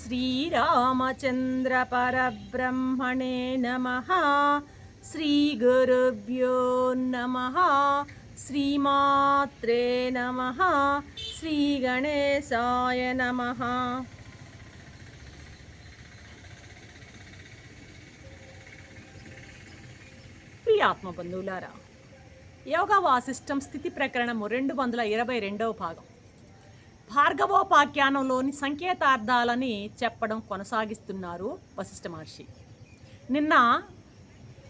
श्रीरामचन्द्रपरब्रह्मणे नमः श्रीगुरुभ्यो नमः श्रीमात्रे नमः श्रीगणेशाय नमः ప్రియాత్మ బంధువులారా యోగా వాసిష్టం స్థితి ప్రకరణము రెండు వందల ఇరవై రెండవ భాగం భార్గవోపాఖ్యానంలోని సంకేతార్థాలని చెప్పడం కొనసాగిస్తున్నారు వశిష్ఠ మహర్షి. నిన్న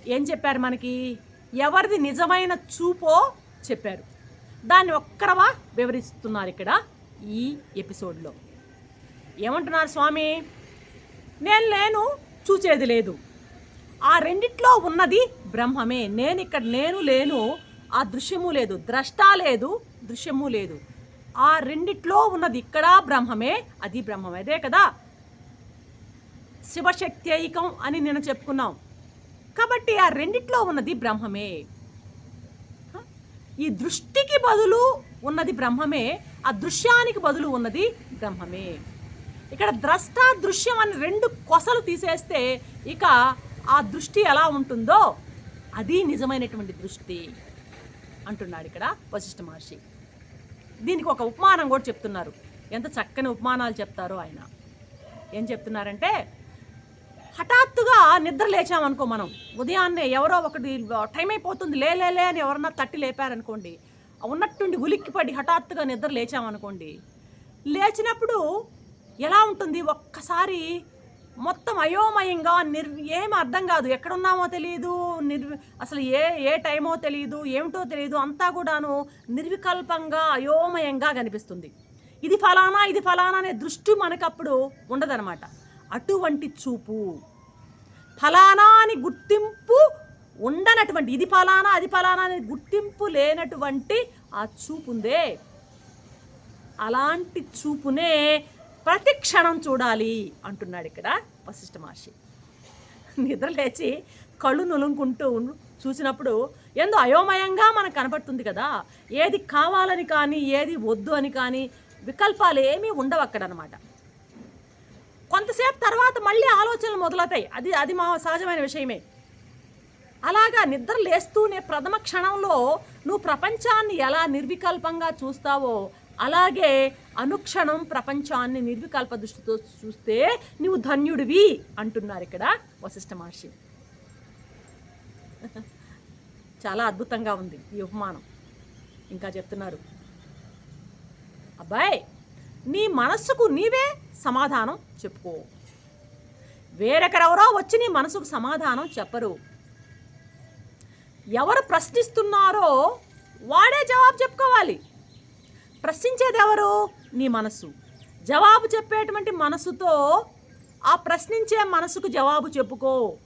ఏం చెప్పారు మనకి? ఎవరిది నిజమైన చూపో చెప్పారు. దాన్ని ఒక్కరవా వివరిస్తున్నారు ఇక్కడ ఈ ఎపిసోడ్లో. ఏమంటున్నారు స్వామి? నేను లేను చూచేది లేదు. ఆ రెండిట్లో ఉన్నది బ్రహ్మమే. నేను ఇక్కడ నేను లేను. ఆ దృశ్యము లేదు. ద్రష్ట లేదు దృశ్యము లేదు. ఆ రెండిట్లో ఉన్నది ఇక్కడ బ్రహ్మమే అది బ్రహ్మమే అదే కదా శివశక్త్యైకం అని నేను చెప్పుకున్నాం. కాబట్టి ఆ రెండిట్లో ఉన్నది బ్రహ్మమే. ఈ దృష్టికి బదులు ఉన్నది బ్రహ్మమే ఆ దృశ్యానికి బదులు ఉన్నది బ్రహ్మమే. ఇక్కడ ద్రష్ట దృశ్యం అని రెండు కొసలు తీసేస్తే ఇక ఆ దృష్టి ఎలా ఉంటుందో అది నిజమైనటువంటి దృష్టి అంటున్నాడు ఇక్కడ వశిష్ఠ మహర్షి. దీనికి ఒక ఉపమానం కూడా చెప్తున్నారు. ఎంత చక్కని ఉపమానాలు చెప్తారో ఆయన. ఏం చెప్తున్నారంటే హఠాత్తుగా నిద్ర లేచామనుకో మనం ఉదయాన్నే ఎవరో ఒకటి టైం అయిపోతుంది లే లే అని ఎవరన్నా తట్టి లేపారనుకోండి ఉన్నట్టుండి ఉలిక్కిపడి హఠాత్తుగా నిద్ర లేచామనుకోండి లేచినప్పుడు ఎలా ఉంటుంది? ఒక్కసారి మొత్తం అయోమయంగా నిర్ ఏమి అర్థం కాదు. ఎక్కడున్నామో తెలియదు నిర్ అసలు ఏ ఏ టైమో తెలియదు ఏమిటో తెలియదు అంతా కూడాను నిర్వికల్పంగా అయోమయంగా కనిపిస్తుంది. ఇది ఫలానా ఇది ఫలానా అనే దృష్టి మనకప్పుడు ఉండదనమాట అటువంటి చూపు. ఫలానా అని గుర్తింపు ఉండనటువంటి ఇది ఫలానా అది ఫలానా అనే గుర్తింపు లేనటువంటి ఆ చూపుందే. అలాంటి చూపునే ప్రతి క్షణం చూడాలి అంటున్నాడు ఇక్కడ వశిష్ఠ మహర్షి. నిద్ర లేచి కళ్ళు నులుముకుంటూ చూసినప్పుడు ఎందు అయోమయంగా మనకు కనపడుతుంది కదా. ఏది కావాలని కానీ ఏది వద్దు అని కానీ వికల్పాలు ఏమీ ఉండవు అనమాట కొంతసేపు తర్వాత మళ్ళీ ఆలోచనలు మొదలవుతాయి. అది అది మా సహజమైన విషయమే. అలాగా నిద్ర లేస్తూనే ప్రథమ క్షణంలో నువ్వు ప్రపంచాన్ని ఎలా నిర్వికల్పంగా చూస్తావో అలాగే అనుక్షణం ప్రపంచాన్ని నిర్వికల్ప దృష్టితో చూస్తే నువ్వు ధన్యుడివి అంటున్నారు ఇక్కడ వశిష్ఠ మహర్షి. చాలా అద్భుతంగా ఉంది ఈ ఉపమానం. ఇంకా చెప్తున్నారు. అబ్బాయ్ నీ మనస్సుకు నీవే సమాధానం చెప్పుకో. వేరొకరెవరో వచ్చి నీ మనసుకు సమాధానం చెప్పరు. ఎవరు ప్రశ్నిస్తున్నారో వాడే జవాబు చెప్పుకోవాలి. ప్రశ్నించేదెవరు? నీ మనసు జవాబు చెప్పేటువంటి మనసుతో ఆ ప్రశ్నించే మనసుకు జవాబు చెప్పుకో.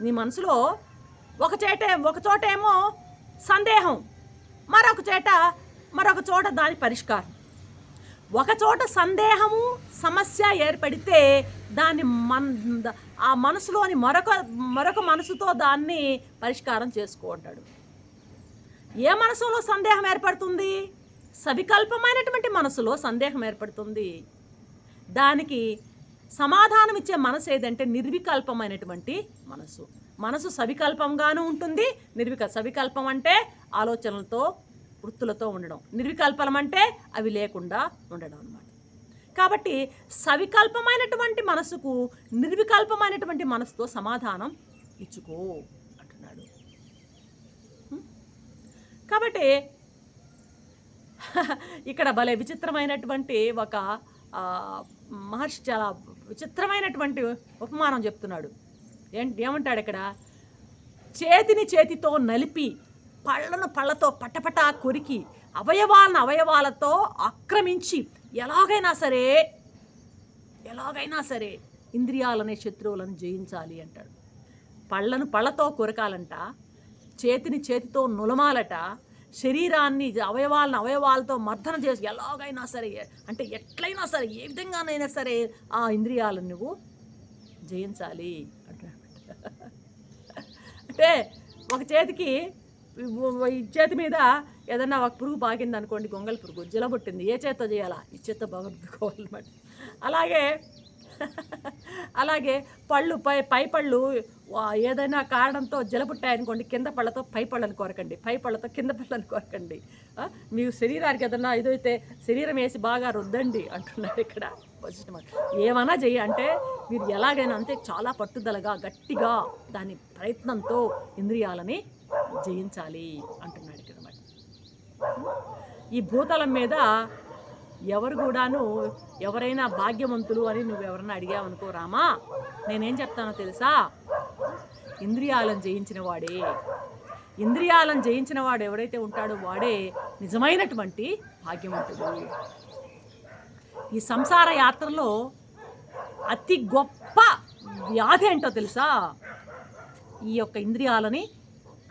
నీ మనసులో ఒక చేట ఒక చోట ఏమో సందేహం మరొక చేట మరొక చోట దాని పరిష్కారం. ఒక చోట సందేహము సమస్య ఏర్పడితే దాన్ని మన ఆ మనసులోని మరొక మరొక మనసుతో దాన్ని పరిష్కారం చేసుకుంటాడు ఏ మనసులో సందేహం ఏర్పడుతుంది? సవికల్పమైనటువంటి మనసులో సందేహం ఏర్పడుతుంది. దానికి సమాధానం ఇచ్చే మనసు ఏదంటే నిర్వికల్పమైనటువంటి మనసు. మనసు సవికల్పంగాను ఉంటుంది నిర్విక సవికల్పం అంటే ఆలోచనలతో వృత్తులతో ఉండడం. నిర్వికల్పం అంటే అవి లేకుండా ఉండడం అనమాట కాబట్టి సవికల్పమైనటువంటి మనసుకు నిర్వికల్పమైనటువంటి మనసుతో సమాధానం ఇచ్చుకో అంటున్నాడు కాబట్టి ఇక్కడ భలే విచిత్రమైనటువంటి ఒక మహర్షి చాలా విచిత్రమైనటువంటి ఉపమానం చెప్తున్నాడు. ఏంటి ఏమంటాడు ఇక్కడ? చేతిని చేతితో నలిపి పళ్ళను పళ్ళతో పటపటా కొరికి అవయవాలను అవయవాలతో ఆక్రమించి ఎలాగైనా సరే ఎలాగైనా సరే ఇంద్రియాలనే శత్రువులను జయించాలి అంటాడు. పళ్ళను పళ్ళతో కొరకాలంట చేతిని చేతితో నులమాలట శరీరాన్ని అవయవాలను అవయవాలతో మర్దన చేసి ఎలాగైనా సరే అంటే ఎట్లయినా సరే ఏ విధంగానైనా సరే ఆ ఇంద్రియాలను నువ్వు జయించాలి అంటున్నాడు. అంటే ఒక చేతికి ఈ చేతి మీద ఏదన్నా ఒక పురుగు పాకింది అనుకోండి గొంగళి పురుగు జిలబుట్టింది ఏ చేత్తో చేయాలా? ఈ చేత్తో బాగుంటుకోవాలన్నమాట అలాగే అలాగే పళ్ళు పై పై పళ్ళు ఏదైనా కారణంతో జలపుట్టాయనుకోండి కింద పళ్ళతో పై పళ్ళను కోరకండి. పై పళ్ళతో కింద పళ్ళను కోరకండి. మీ శరీరానికి ఏదన్నా ఇదైతే శరీరం వేసి బాగా రుద్దండి అంటున్నారు ఇక్కడ ఏమైనా చెయ్యి అంటే మీరు ఎలాగైనా అంతే చాలా పట్టుదలగా గట్టిగా దాని ప్రయత్నంతో ఇంద్రియాలని జయించాలి అంటున్నాడు ఇక్కడ మరి ఈ భూతలం మీద ఎవరు కూడాను ఎవరైనా భాగ్యవంతులు అని నువ్వు ఎవరైనా అడిగావనుకో రామా నేనేం చెప్తానో తెలుసా? ఇంద్రియాలను జయించిన వాడే. ఇంద్రియాలను జయించిన వాడు ఎవడైతే ఉంటాడో వాడే నిజమైనటువంటి భాగ్యవంతుడు. ఈ సంసార యాత్రలో అతి గొప్ప వ్యాధి ఏంటో తెలుసా? ఈ యొక్క ఇంద్రియాలని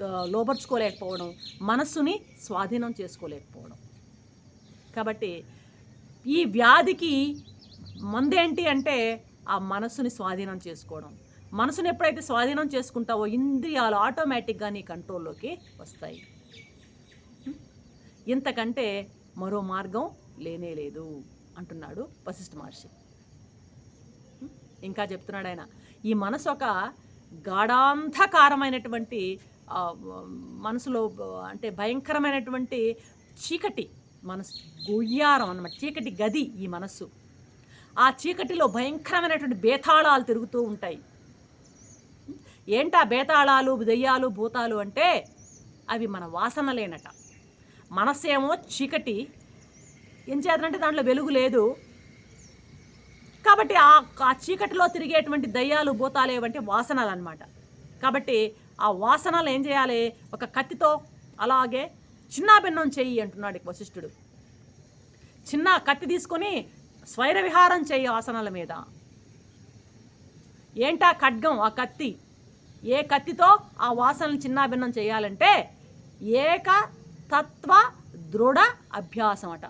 ఆ, లోబర్చుకోలేకపోవడం మనస్సుని స్వాధీనం చేసుకోలేకపోవడం. కాబట్టి ఈ వ్యాధికి మందేంటి అంటే ఆ మనసుని స్వాధీనం చేసుకోవడం. మనసుని ఎప్పుడైతే స్వాధీనం చేసుకుంటావో ఇంద్రియాలు ఆటోమేటిక్గా నీ కంట్రోల్లోకి వస్తాయి. ఇంతకంటే మరో మార్గం లేనే లేదు అంటున్నాడు వశిష్ఠ మహర్షి. ఇంకా చెప్తున్నాడు ఆయన ఈ మనసు ఒక గాఢాంధకారమైనటువంటి మనసులో అంటే భయంకరమైనటువంటి చీకటి. మనసు గుయ్యారం అన్నమాట. చీకటి గది ఈ మనస్సు. ఆ చీకటిలో భయంకరమైనటువంటి బేతాళాలు తిరుగుతూ ఉంటాయి. ఏంటా బేతాళాలు దెయ్యాలు భూతాలు అంటే అవి మన వాసనలేనట. మనస్సేమో చీకటి. ఏం చేద్దంటే దాంట్లో వెలుగు లేదు. కాబట్టి ఆ ఆ చీకటిలో తిరిగేటువంటి దయ్యాలు భూతాలు ఏవంటే వాసనలు అనమాట కాబట్టి ఆ వాసనలు ఏం చేయాలి? ఒక కత్తితో అలాగే చిన్నాభిన్నం చెయ్యి అంటున్నాడు వశిష్ఠుడు. చిన్న కత్తి తీసుకొని స్వైర విహారం చెయ్యి ఆసనాల మీద. ఏంటా ఖడ్గం ఆ కత్తి? ఏ కత్తితో ఆ వాసనలు చిన్నాభిన్నం చేయాలంటే ఏక తత్వ దృఢ అభ్యాసం అట.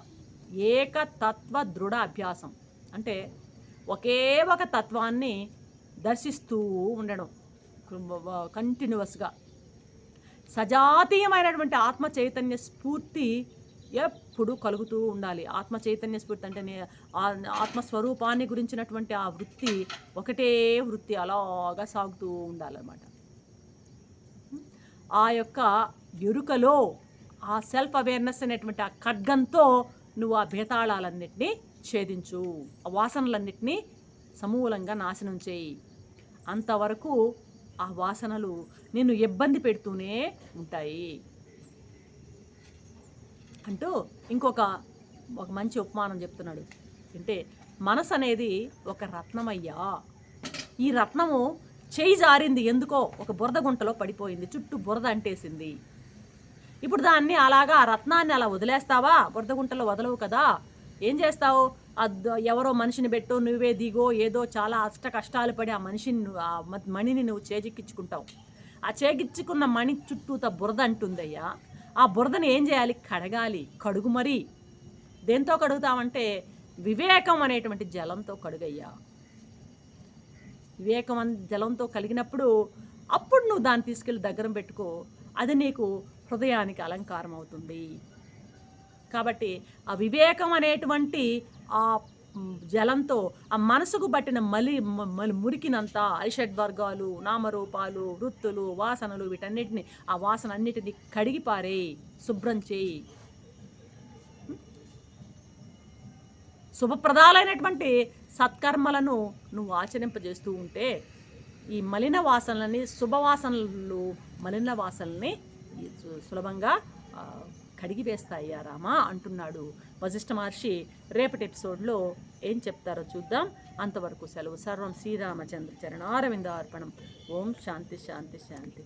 ఏక తత్వ దృఢ అభ్యాసం. అంటే ఒకే ఒక తత్వాన్ని దర్శిస్తూ ఉండడం. కంటిన్యూస్గా సజాతీయమైనటువంటి ఆత్మ చైతన్య స్ఫూర్తి ఎప్పుడు కలుగుతూ ఉండాలి. ఆత్మ చైతన్య స్ఫూర్తి అంటే ఆత్మస్వరూపాన్ని గురించినటువంటి ఆ వృత్తి ఒకటే వృత్తి అలాగా సాగుతూ ఉండాలన్నమాట. ఆ యొక్క ఎరుకలో ఆ సెల్ఫ్ అవేర్నెస్ అనేటువంటి ఆ ఖడ్గంతో నువ్వు ఆ భేతాళాలన్నింటినీ ఛేదించు. ఆ వాసనలన్నింటినీ సమూలంగా నాశనం చేయి. అంతవరకు ఆ వాసనలు నిన్ను ఇబ్బంది పెడుతూనే ఉంటాయి. అంటూ ఇంకొక ఒక మంచి ఉపమానం చెప్తున్నాడు. అంటే మనసు అనేది ఒక రత్నమయ్యా. ఈ రత్నము చేయి జారింది ఎందుకో ఒక బురద గుంటలో పడిపోయింది. చుట్టూ బురద అంటేసింది. ఇప్పుడు దాన్ని అలాగా ఆ రత్నాన్ని అలా వదిలేస్తావా? బురద గుంటలో వదలవు కదా. ఏం చేస్తావు? ఎవరో మనిషిని పెట్టు నువ్వే దిగో ఏదో చాలా అష్ట కష్టాలు పడి ఆ మనిషిని ఆ మణిని నువ్వు చేజిక్కించుకుంటావు ఆ చేగిచ్చుకున్న మణి చుట్టూత బురద అంటుందయ్యా. ఆ బురదని ఏం చేయాలి? కడగాలి. కడుగు మరి. దేంతో కడుగుతామంటే వివేకం అనేటువంటి జలంతో కడుగయ్యా. వివేకం జలంతో కలిగినప్పుడు అప్పుడు నువ్వు దాన్ని తీసుకెళ్ళి దగ్గర పెట్టుకో. అది నీకు హృదయానికి అలంకారం అవుతుంది కాబట్టి ఆ వివేకం అనేటువంటి ఆ జలంతో ఆ మనసుకు పట్టిన మలి మలి మురికినంత ఐషడ్ వర్గాలు నామరూపాలు వృత్తులు వాసనలు వీటన్నిటిని ఆ వాసన అన్నిటిని కడిగి పారేయి శుభ్రం చేయి. శుభప్రదాలైనటువంటి సత్కర్మలను నువ్వు ఆచరింపజేస్తూ ఉంటే ఈ మలిన వాసనలని శుభవాసనలు మలిన వాసనల్ని సు- సులభంగా కడిగి వేస్తాయ్యా రామా అంటున్నాడు వశిష్ఠ మహర్షి. రేపటి ఎపిసోడ్లో ఏం చెప్తారో చూద్దాం. అంతవరకు సెలవు సర్వం శ్రీరామచంద్ర చరణారవింద అర్పణం ఓం శాంతి శాంతి శాంతి.